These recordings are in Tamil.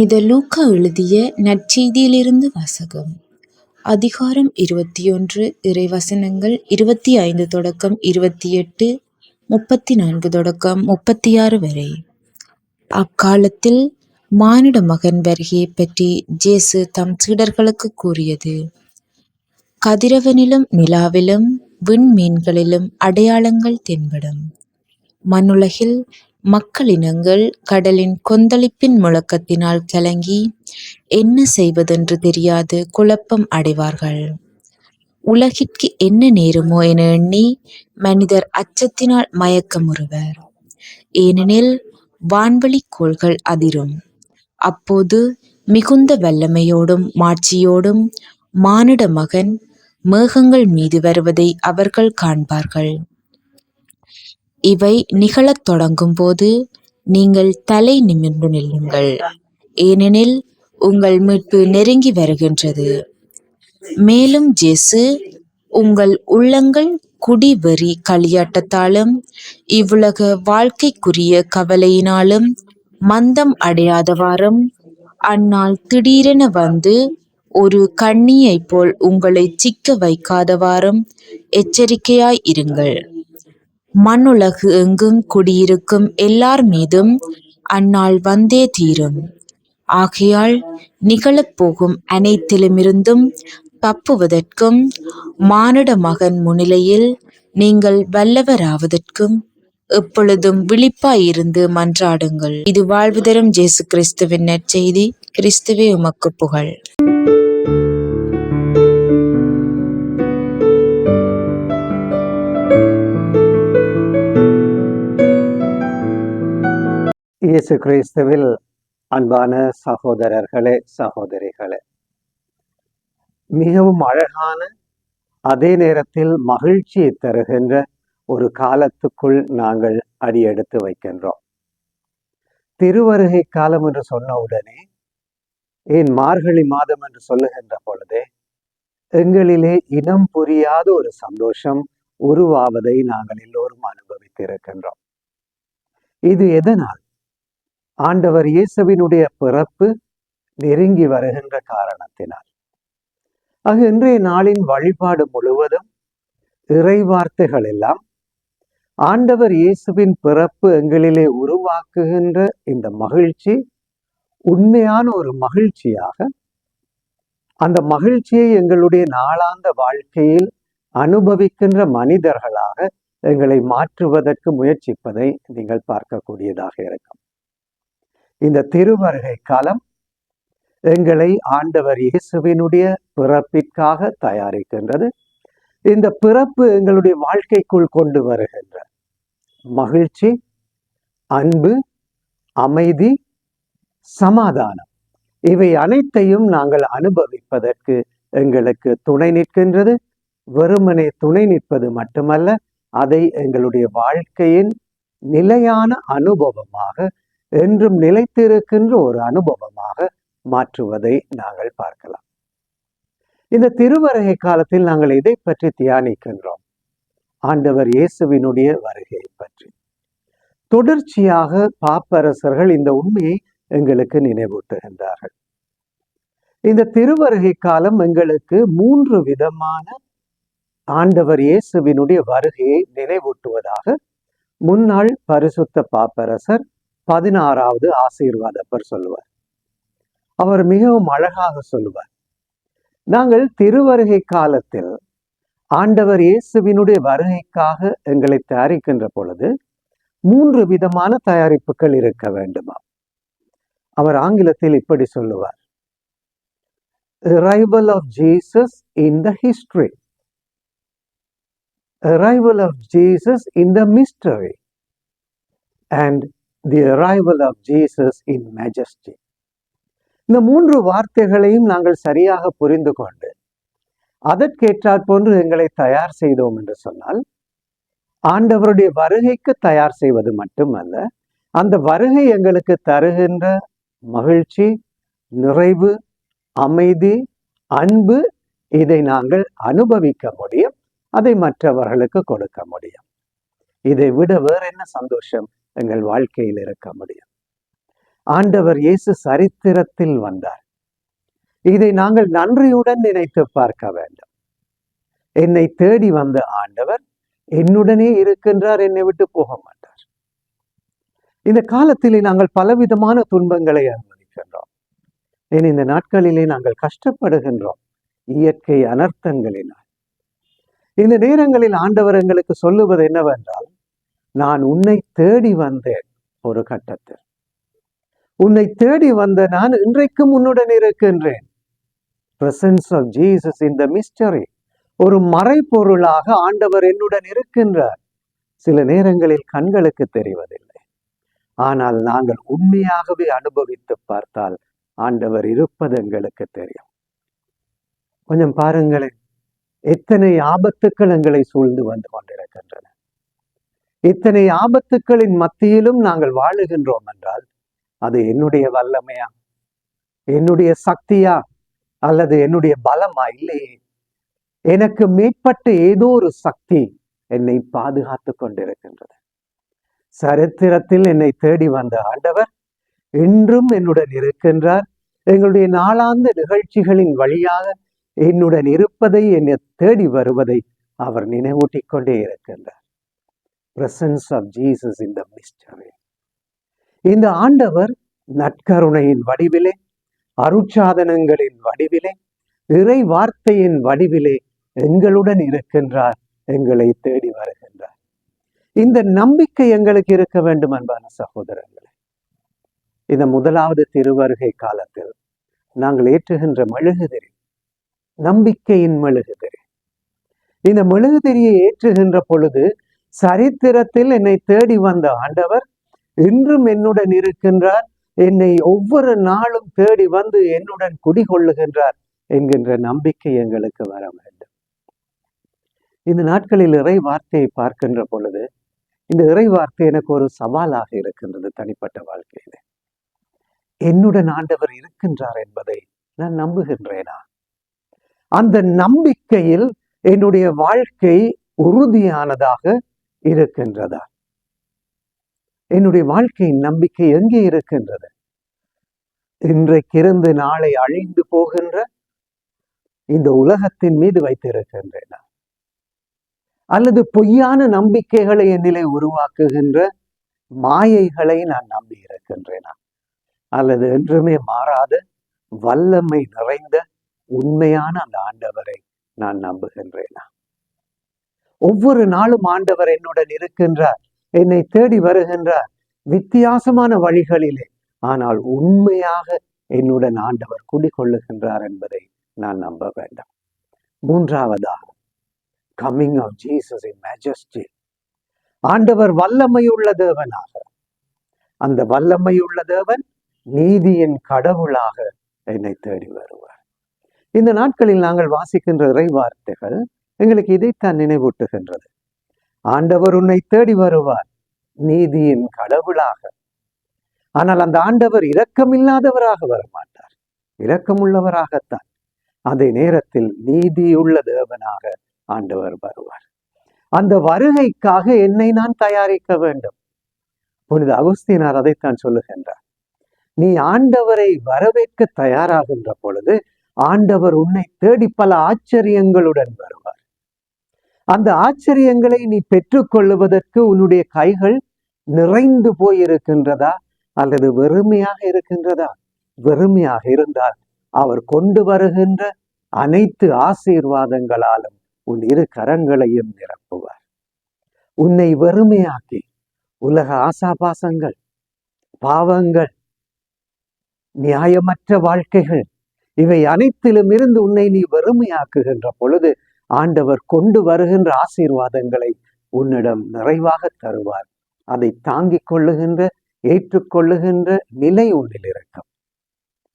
புனித லூக்கா எழுதிய நற்செய்தியிலிருந்து வாசகம். அதிகாரம் இருபத்தி ஒன்று இறைவசனங்கள் இருபத்தி ஐந்து தொடக்கம் இருபத்தி எட்டு முப்பத்தி நான்கு தொடக்கம் முப்பத்தி ஆறு வரை. அக்காலத்தில் மானிட மகன் வருகையை பற்றி ஜேசு தம் சீடர்களுக்கு கூறியது. கதிரவனிலும் நிலாவிலும் விண்மீன்களிலும் அடையாளங்கள் தென்படும். மண்ணுலகில் மக்களினங்கள் கடலின் கொந்தளிப்பின் முழக்கத்தினால் கலங்கி என்ன செய்வதென்று தெரியாது குழப்பம் அடைவார்கள். உலகிற்கு என்ன நேருமோ என எண்ணி மனிதர் அச்சத்தினால் மயக்கமுறுவர் ஏனெனில் வான்வழி கோள்கள் அதிரும். அப்போது மிகுந்த வல்லமையோடும் மாட்சியோடும் மானிட மகன் மேகங்கள் மீது வருவதை அவர்கள் காண்பார்கள். இவை நிகழத் தொடங்கும்போது நீங்கள் தலை நிமிர்ந்து நில்லுங்கள். ஏனெனில் உங்கள் மீட்பு நெருங்கி வருகின்றது. மேலும் ஜெசு உங்கள் உள்ளங்கள் குடிவெறி களியாட்டத்தாலும் இவ்வுலக வாழ்க்கைக்குரிய கவலையினாலும் மந்தம் அடையாதவாறும் அந்நாள் திடீரென வந்து ஒரு கண்ணியைப் போல் உங்களை சிக்க வைக்காதவாறும் எச்சரிக்கையாய் இருங்கள். மண்ணுலகு எங்கும் குடியிருக்கும் எல்லார் மீதும் அந்நாள் வந்தே தீரும். ஆகையால் நிகழப்போகும் அனைத்திலுமிருந்தும் தப்புவதற்கும் மானிட மகன் முன்னிலையில் நீங்கள் வல்லவராவதற்கும் எப்பொழுதும் விழிப்பாயிருந்து மன்றாடுங்கள். இது வாழ்வு தரும் ஜேசு கிறிஸ்துவின் நற்செய்தி. கிறிஸ்துவே உமக்கு புகழ். இயேசு கிறிஸ்துவில் அன்பான சகோதரர்களே சகோதரிகளே. மிகவும் அழகான அதே நேரத்தில் மகிழ்ச்சியை தருகின்ற ஒரு காலத்துக்குள் நாங்கள் அடியெடுத்து வைக்கின்றோம். திருவருகை காலம் என்று சொன்ன உடனே ஏன் மார்கழி மாதம் என்று சொல்லுகின்ற பொழுதே எங்களிலே இனம் புரியாத ஒரு சந்தோஷம் உருவாவதை நாங்கள் எல்லோரும் அனுபவித்திருக்கின்றோம். இது எதனால்? ஆண்டவர் இயேசுவினுடைய பிறப்பு நெருங்கி வருகின்ற காரணத்தினால். ஆக இன்றைய நாளின் வழிபாடு முழுவதும் இறைவார்த்தைகள் எல்லாம் ஆண்டவர் இயேசுவின் பிறப்பு எங்களிலே உருவாக்குகின்ற இந்த மகிழ்ச்சி உண்மையான ஒரு மகிழ்ச்சியாக அந்த மகிழ்ச்சியை எங்களுடைய நாளாந்த வாழ்க்கையில் அனுபவிக்கின்ற மனிதர்களாக எங்களை மாற்றுவதற்கு முயற்சிப்பதை நீங்கள் பார்க்கக்கூடியதாக இருக்கும். இந்த திருவருகை காலம் எங்களை ஆண்டவர் இயேசுவினுடைய பிறப்பிற்காக தயாரிக்கின்றது. இந்த பிறப்பு எங்களுடைய வாழ்க்கைக்குள் கொண்டு வருகின்ற மகிழ்ச்சி அன்பு அமைதி சமாதானம். இவை அனைத்தையும் நாங்கள் அனுபவிப்பதற்கு எங்களுக்கு துணை நிற்கின்றது. வெறுமனே துணை நிற்பது மட்டுமல்ல அதை எங்களுடைய வாழ்க்கையின் நிலையான அனுபவமாக என்றும் நிலைத்திருக்கின்ற ஒரு அனுபவமாக மாற்றுவதை நாங்கள் பார்க்கலாம். இந்த திருவருகை காலத்தில் நாங்கள் இதை பற்றி தியானிக்கின்றோம். ஆண்டவர் இயேசுவினுடைய வருகையை பற்றி. தொடர்ச்சியாக பாப்பரசர்கள் இந்த உண்மையை எங்களுக்கு நினைவூட்டுகின்றார்கள். இந்த திருவருகை காலம் எங்களுக்கு மூன்று விதமான ஆண்டவர் இயேசுவினுடைய வருகையை நினைவூட்டுவதாக முன்னாள் பரிசுத்த பாப்பரசர் பதினாறாவது ஆசீர்வாதப்பர் சொல்லுவார். அவர் மிகவும் அழகாக சொல்லுவார். நாங்கள் திருவருகை காலத்தில் ஆண்டவர் இயேசுவினுடைய வருகைக்காக எங்களை தயாரிக்கின்ற பொழுது மூன்று விதமான தயாரிப்புகள் இருக்க வேண்டுமா? அவர் ஆங்கிலத்தில் இப்படி சொல்லுவார். Arrival of Jesus in the history. Arrival of Jesus in the mystery. And the arrival of Jesus in majesty இந்த மூன்று வார்த்தைகளையும் நாங்கள் சரியாக புரிந்து கொண்டு அதற்கேற்றாற் போன்று எங்களை தயார் செய்தோம் என்று சொன்னால் ஆண்டவருடைய வருகைக்கு தயார் செய்வது மட்டுமல்ல அந்த வருகை எங்களுக்கு தருகின்ற மகிழ்ச்சி நிறைவு அமைதி அன்பு இதை நாங்கள் அனுபவிக்க முடியும் அதை மற்றவர்களுக்கு கொடுக்க முடியும். இதை விட வேற என்ன சந்தோஷம்? எங்கள் வாழ்க்கையில் இருக்க முடியும். ஆண்டவர் இயேசு சரித்திரத்தில் வந்தார். இதை நாங்கள் நன்றியுடன் நினைத்து பார்க்க வேண்டும். என்னை தேடி வந்த ஆண்டவர் என்னுடனே இருக்கின்றார் என்னை விட்டு போக மாட்டார். இந்த காலத்திலே நாங்கள் பலவிதமான துன்பங்களை அனுமதிக்கின்றோம் ஏன் இந்த நாட்களிலே நாங்கள் கஷ்டப்படுகின்றோம். இயற்கை அனர்த்தங்களினால். இந்த நேரங்களில் ஆண்டவர் எங்களுக்கு சொல்லுவது என்னவென்றால் நான் உன்னை தேடி வந்தேன் ஒரு கட்டத்தில். உன்னை தேடி வந்த நான் இன்றைக்கும் உன்னுடன் இருக்கின்றேன். பிரசன்ஸ் ஆஃப் ஜீசஸ் இந்த மிஸ்டரி ஒரு மறைப்பொருளாக ஆண்டவர் என்னுடன் இருக்கின்றார். சில நேரங்களில் கண்களுக்கு தெரிவதில்லை. ஆனால் நாங்கள் உண்மையாகவே அனுபவித்து பார்த்தால் ஆண்டவர் இருப்பது எங்களுக்கு தெரியும். கொஞ்சம் பாருங்களேன். எத்தனை ஆபத்துக்கள் எங்களை சூழ்ந்து வந்து கொண்டிருக்கின்றன. இத்தனை ஆபத்துக்களின் மத்தியிலும் நாங்கள் வாழுகின்றோம் என்றால் அது என்னுடைய வல்லமையா? என்னுடைய சக்தியா? அல்லது என்னுடைய பலமா? இல்லையே. எனக்கு மேற்பட்ட ஏதோ ஒரு சக்தி என்னை பாதுகாத்து கொண்டிருக்கின்றது. சரித்திரத்தில் என்னை தேடி வந்த ஆண்டவர் இன்றும் என்னுடன் இருக்கின்றார். எங்களுடைய நாளாந்த நிகழ்ச்சிகளின் வழியாக என்னுடன் இருப்பதை என்னை தேடி வருவதை அவர் நினைவூட்டிக் கொண்டே இருக்கின்றார். பிரசன்ஸ் ஆஃப் ஜீசஸ் இந்த மிஸ்டரி இந்த ஆண்டவர் நற்கருணையின் வடிவிலே அருட்சாதனங்களின் வடிவிலே இறை வார்த்தையின் வடிவிலே எங்களுடன் இருக்கின்றார் எங்களை தேடி வருகின்றார். இந்த நம்பிக்கை எங்களுக்கு இருக்க வேண்டும் அன்பான சகோதரர்களே. இந்த முதலாவது திருவருகை காலத்தில் நாங்கள் ஏற்றுகின்ற மெழுகுதிரி நம்பிக்கையின் மெழுகுதிரி. இந்த மெழுகுதிரியை ஏற்றுகின்ற பொழுது சரித்திரத்தில் என்னை தேடி வந்த ஆண்டவர் இன்றும் என்னுடன் இருக்கின்றார். என்னை ஒவ்வொரு நாளும் தேடி வந்து என்னுடன் குடிகொள்ளுகின்றார் என்கின்ற நம்பிக்கை எங்களுக்கு வர வேண்டும். இந்த நாட்களில் இறை வார்த்தையை பார்க்கின்ற பொழுது இந்த இறை வார்த்தை எனக்கு ஒரு சவாலாக இருக்கின்றது தனிப்பட்ட வாழ்க்கையில. என்னுடன் ஆண்டவர் இருக்கின்றார் என்பதை நான் நம்புகின்றேனா? அந்த நம்பிக்கையில் என்னுடைய வாழ்க்கை உறுதியானதாக இருக்கின்றதா? என்னுடைய வாழ்க்கையின் நம்பிக்கை எங்கே இருக்கின்றது? இன்றைக்கிருந்து நாளை அழிந்து போகின்ற இந்த உலகத்தின் மீது வைத்திருக்கின்றேனா? அல்லது பொய்யான நம்பிக்கைகளை என்னிலே உருவாக்குகின்ற மாயைகளை நான் நம்பி இருக்கின்றேனா? அல்லது என்றுமே மாறாத வல்லமை நிறைந்த உண்மையான அந்த ஆண்டவரை நான் நம்புகின்றேனா? ஒவ்வொரு நாளும் ஆண்டவர் என்னுடன் இருக்கின்றார். என்னை தேடி வருகின்றார். வித்தியாசமான வழிகளிலே. ஆனால் உண்மையாக என்னுடன் ஆண்டவர் குடிகொள்ளுகின்றார் என்பதை நான் நம்ப வேண்டாம். மூன்றாவதாக coming of Jesus in majesty ஆண்டவர் வல்லமையுள்ள தேவனாக. அந்த வல்லமையுள்ள தேவன் நீதியின் கடவுளாக என்னை தேடி வருவார். இந்த நாட்களில் நாங்கள் வாசிக்கின்ற இறை வார்த்தைகள் எங்களுக்கு இதைத்தான் நினைவூட்டுகின்றது. ஆண்டவர் உன்னை தேடி வருவார் நீதியின் கடவுளாக. ஆனால் அந்த ஆண்டவர் இரக்கமில்லாதவராக வரமாட்டார். இரக்கமுள்ளவராகத்தான். அதே நேரத்தில் நீதியுள்ள தேவனாக ஆண்டவர் வருவார். அந்த வருகைக்காக என்னை நான் தயாரிக்க வேண்டும். புனித அகுஸ்தீனார் அதைத்தான் சொல்லுகின்றார். நீ ஆண்டவரை வரவேற்க தயாராகின்ற பொழுது ஆண்டவர் உன்னை தேடி பல ஆச்சரியங்களுடன் வருவார். அந்த ஆச்சரியங்களை நீ பெற்றுக்கொள்ளுவதற்கு உன்னுடைய கைகள் நிறைந்து போயிருக்கின்றதா அல்லது வெறுமையாக இருக்கின்றதா? வெறுமையாக இருந்தால் அவர் கொண்டு வருகின்ற அனைத்து ஆசீர்வாதங்களாலும் உன் இரு கரங்களையும் நிரப்புவார். உன்னை வெறுமையாக்கி உலக ஆசாபாசங்கள் பாவங்கள் நியாயமற்ற வாழ்க்கைகள் இவை அனைத்திலும் இருந்து உன்னை நீ வெறுமையாக்குகின்ற பொழுது ஆண்டவர் கொண்டு வருகின்ற ஆசீர்வாதங்களை உன்னிடம் நிறைவாக தருவார். அதை தாங்கிக் கொள்ளுகின்ற ஏற்றுக்கொள்ளுகின்ற நிலை உன்னில் இருக்கும்.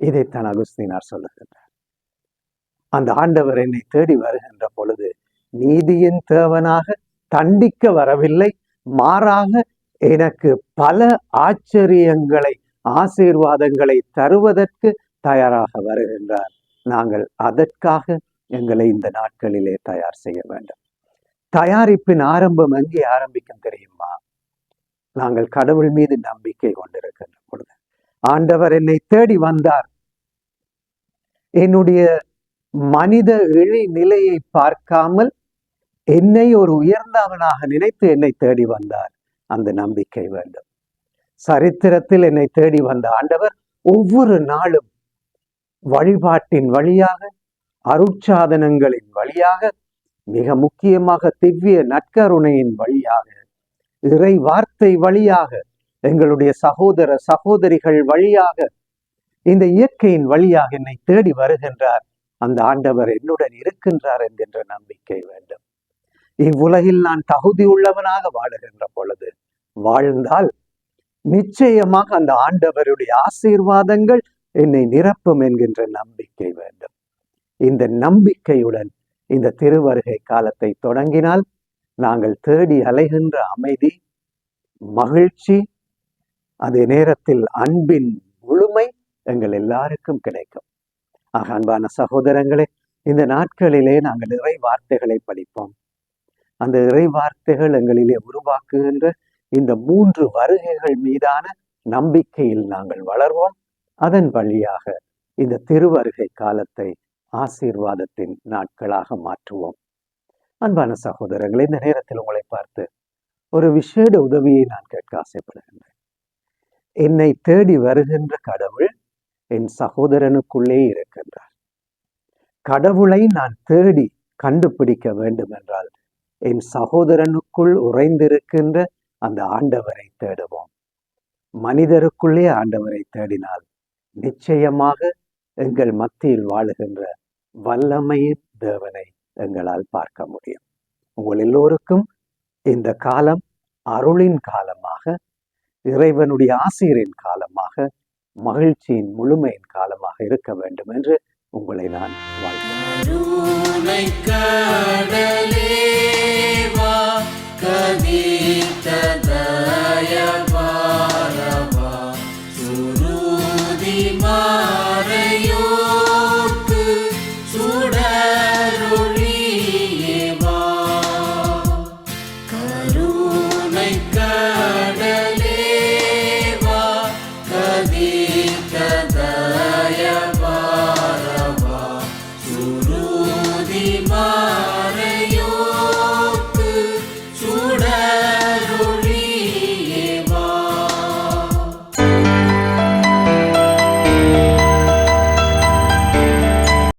இதைத்தான் அகுஸ்தீனார் சொல்லுகின்றார். அந்த ஆண்டவர் என்னை தேடி வருகின்ற பொழுது நீதியின் தேவனாக தண்டிக்க வரவில்லை. மாறாக எனக்கு பல ஆச்சரியங்களை ஆசீர்வாதங்களை தருவதற்கு தயாராக வருகின்றார். நாங்கள் அதற்காக எங்களை இந்த நாட்களிலே தயார் செய்ய வேண்டும். தயாரிப்பின் ஆரம்பம் எங்கே ஆரம்பிக்கும் தெரியுமா? நாங்கள் கடவுள் மீது நம்பிக்கை கொண்டிருக்கின்ற பொழுது. ஆண்டவர் என்னை தேடி வந்தார். என்னுடைய மனித இழி நிலையை பார்க்காமல் என்னை ஒரு உயர்ந்தவனாக நினைத்து என்னை தேடி வந்தார். அந்த நம்பிக்கை வேண்டும். சரித்திரத்தில் என்னை தேடி வந்த ஆண்டவர் ஒவ்வொரு நாளும் வழிபாட்டின் வழியாக அருட்சாதனங்களின் வழியாக மிக முக்கியமாக திவ்ய நற்கருணையின் வழியாக இறை வார்த்தை வழியாக எங்களுடைய சகோதர சகோதரிகள் வழியாக இந்த இயற்கையின் வழியாக என்னை தேடி வருகின்றார். அந்த ஆண்டவர் என்னுடன் இருக்கின்றார் என்கின்ற நம்பிக்கை வேண்டும். இவ்வுலகில் நான் தகுதி உள்ளவனாக வாழுகின்ற பொழுது வாழ்ந்தால் நிச்சயமாக அந்த ஆண்டவருடைய ஆசீர்வாதங்கள் என்னை நிரப்பும் என்கின்ற நம்பிக்கை வேண்டும். இந்த நம்பிக்கையுடன் இந்த திருவருகை காலத்தை தொடங்கினால் நாங்கள் தேடி அலைகின்ற அமைதி மகிழ்ச்சி அதே நேரத்தில் அன்பின் முழுமை எங்கள் எல்லாருக்கும் கிடைக்கும். ஆக அன்பான சகோதரங்களே இந்த நாட்களிலே நாங்கள் இறை வார்த்தைகளை படிப்போம். அந்த இறை வார்த்தைகள் எங்களிலே உருவாக்குகின்ற இந்த மூன்று வருகைகள் மீதான நம்பிக்கையில் நாங்கள் வளர்வோம். அதன் வழியாக இந்த திருவருகை காலத்தை ஆசீர்வாதத்தின் நாட்களாக மாற்றுவோம். அன்பான சகோதரர்களே இந்த நேரத்தில் உங்களை பார்த்து ஒரு விசேட உதவியை நான் கேட்க ஆசைப்படுகின்றேன். என்னை தேடி வருகின்ற கடவுள் என் சகோதரனுக்குள்ளே இருக்கின்றார். கடவுளை நான் தேடி கண்டுபிடிக்க வேண்டும் என்றால் என் சகோதரனுக்குள் உறைந்திருக்கின்ற அந்த ஆண்டவரை தேடுவோம். மனிதருக்குள்ளே ஆண்டவரை தேடினால் நிச்சயமாக எங்கள் மத்தியில் வாழுகின்ற வல்லமையின் தேவனை எங்களால் பார்க்க முடியும். உங்கள் எல்லோருக்கும் இந்த காலம் அருளின் காலமாக இறைவனுடைய ஆசிரியரின் காலமாக மகிழ்ச்சியின் முழுமையின் காலமாக இருக்க வேண்டும் என்று உங்களை நான் வாழ்கிறேன்